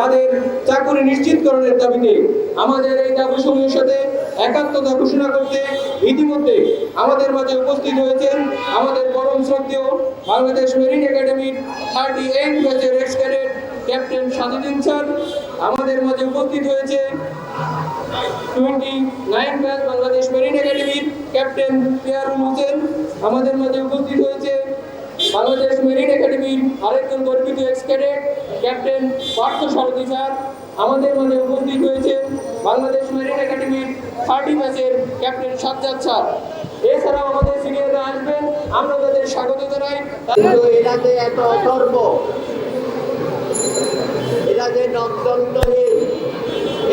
তাদের চাকুরি নিশ্চিতকরণের দাবিতে আমাদের এই দাবিসমূহের সাথে একাত্মতা ঘোষণা করতে ইতিমধ্যে আমাদের মাঝে উপস্থিত হয়েছেন আমাদের পরম শ্রদ্ধেয় বাংলাদেশ মেরিন একাডেমির থার্টি এইট ব্যাচের ex cadet captain Sajuddin sir. আমাদের মাঝে উপস্থিত হয়েছে twenty nine batch Bangladesh marine একাডেমির ক্যাপ্টেন পিয়ারুল হোসেন। আমাদের মাঝে উপস্থিত হয়েছে বাংলাদেশ মেরিন একাডেমির আরেকজন গর্বিত ex cadet captain Partha Sarathi sir আমাদের মাঝে উপস্থিত হয়েছে বাংলাদেশ মেরিন একাডেমির থার্টি ব্যাচের ক্যাপ্টেন সাজ্জাদ স্যার। এছাড়াও আমাদের সিনিয়ররা আসবেন, আমরা তাদের স্বাগত জানাই। যে এত অথর্ব। এরা যে নন্দনহীন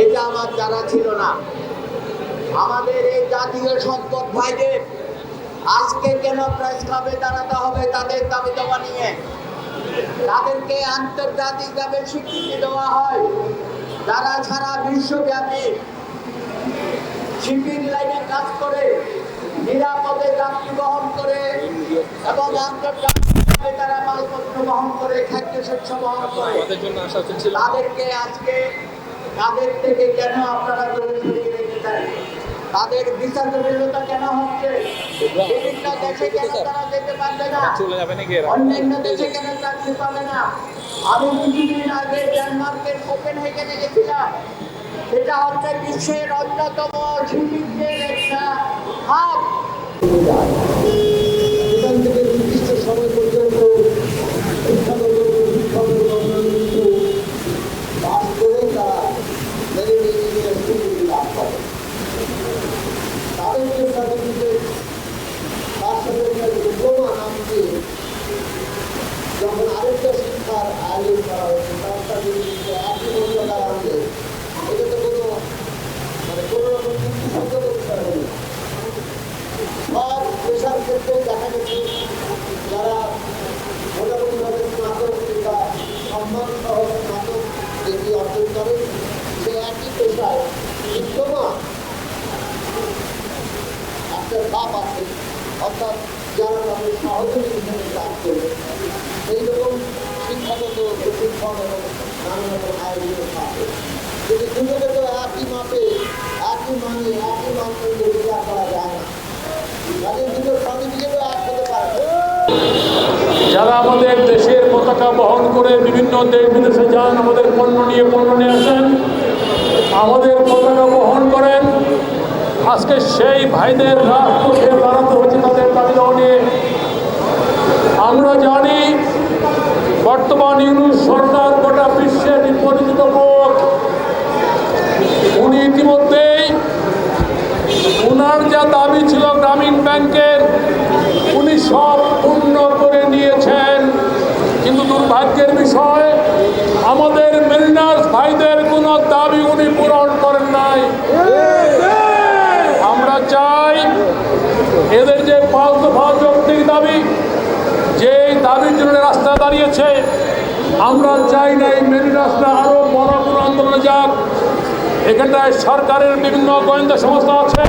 এটা আমার জানা ছিল না। আমাদের এই জাতীয় সম্পদ ভাইদের আজকে কেন প্রেস ক্লাবে দাঁড়াতে হবে তাদের দাবি দেওয়া নিয়ে? তাদেরকে আন্তর্জাতিকভাবে স্বীকৃতি দেওয়া হয়। যারা সারা বিশ্বব্যাপী শিপিং লাইনে কাজ করে নিরাপদে যাত্রী বহন করে এবং আন্তর্জাতিকভাবে তারা মালপত্র বহন করে খাদ্য শস্য বহন করে। তাদেরকে আজকে তাদের থেকে কেন আপনারা তাদের বিচার জটিলতা কেন হচ্ছে? বিভিন্ন দেশে কেন তারা যেতে পারবে না? চলে যাবে নাকি অন্যান্য দেশে কেন চাকরি পাবে না? আমি কিছুদিন আগে ডেনমার্কের কোপেন হেগেনে গেছিলাম। এটা হচ্ছে বিশ্বের অন্যতম শিল্পীদের একটা হাব সেখান থেকে নির্দিষ্ট সময় পর্যন্ত শিক্ষাগত শিক্ষকের কর্মসূচি পাস করে তারা মেরিন ইঞ্জিনিয়ার স্বীকৃতি লাভ করে তাদের যে সার্টিফিকেট তার সাথে একটা ডিপ্লোমা নাম দিয়ে যখন আরেকটা শিক্ষার আয়োজন করা হয়েছে তার সাথে কিন্তু একই মর্যাদা আনলে এটা তো কোনো মানে কোনো রকম যুক্তিসঙ্গত বিষয় হলো না। সব পেশার ক্ষেত্রে দেখা গেছে যারা মোটামুটিভাবে স্নাতক কিংবা সম্মান সহ স্নাতক ডিগ্রি অর্জন করে, সে একই পেশায় ডিপ্লোমা একটা ধাপ আছে, অর্থাৎ যারা তাদের সহযোগী হিসেবে কাজ করবে সেই রকম শিক্ষাগত প্রশিক্ষণ এবং নানা রকম আয়োজন থাকে কিন্তু দুটোকে তো একই মাপে, একই মানে একই মানদণ্ডে বিচার করা যায় না, তাদের দুটো যারা আমাদের দেশের পতাকা বহন করে বিভিন্ন দেশ বিদেশে যান, আমাদের পণ্য নিয়ে পণ্য নিয়ে আসেন, আমাদের পতাকা বহন করেন, আজকে সেই ভাইদের রাজপথে দাঁড়াতে হচ্ছে তাদের দাবি দেওয়া নিয়ে আমরা জানি বর্তমান ইউনুস সরকার গোটা বিশ্বের পরিচিত লোক উনি ইতিমধ্যেই ওনার যা দাবি ছিল গ্রামীণ ব্যাংকের উনি সব পূর্ণ করে নিয়েছেন কিন্তু দুর্ভাগ্যের বিষয় আমাদের মেরিনার্স ভাইদের কোনো দাবি উনি পূরণ করেন নাই। আমরা চাই এদের যে পাঁচ দফা দাবি, যে দাবির জন্য রাস্তায় দাঁড়িয়েছে, আমরা চাই না এই মেরিনার্সরা আরও বড় কোনো আন্দোলনে যাক। এখানটায় সরকারের বিভিন্ন গোয়েন্দা সংস্থা আছে,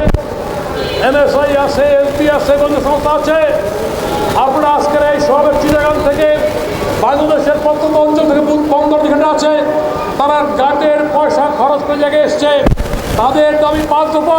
এনএসআই আছে এসপি আছে, গোয়েন্দা সংস্থা আছে। আপনারা আজকের এই সবের চিটাগাং থেকে বাংলাদেশের প্রত্যন্ত অঞ্চল আছে তারা গাটের পয়সা খরচ করে জায়গায় এসছে তাদের দাবি পাঁচ দফা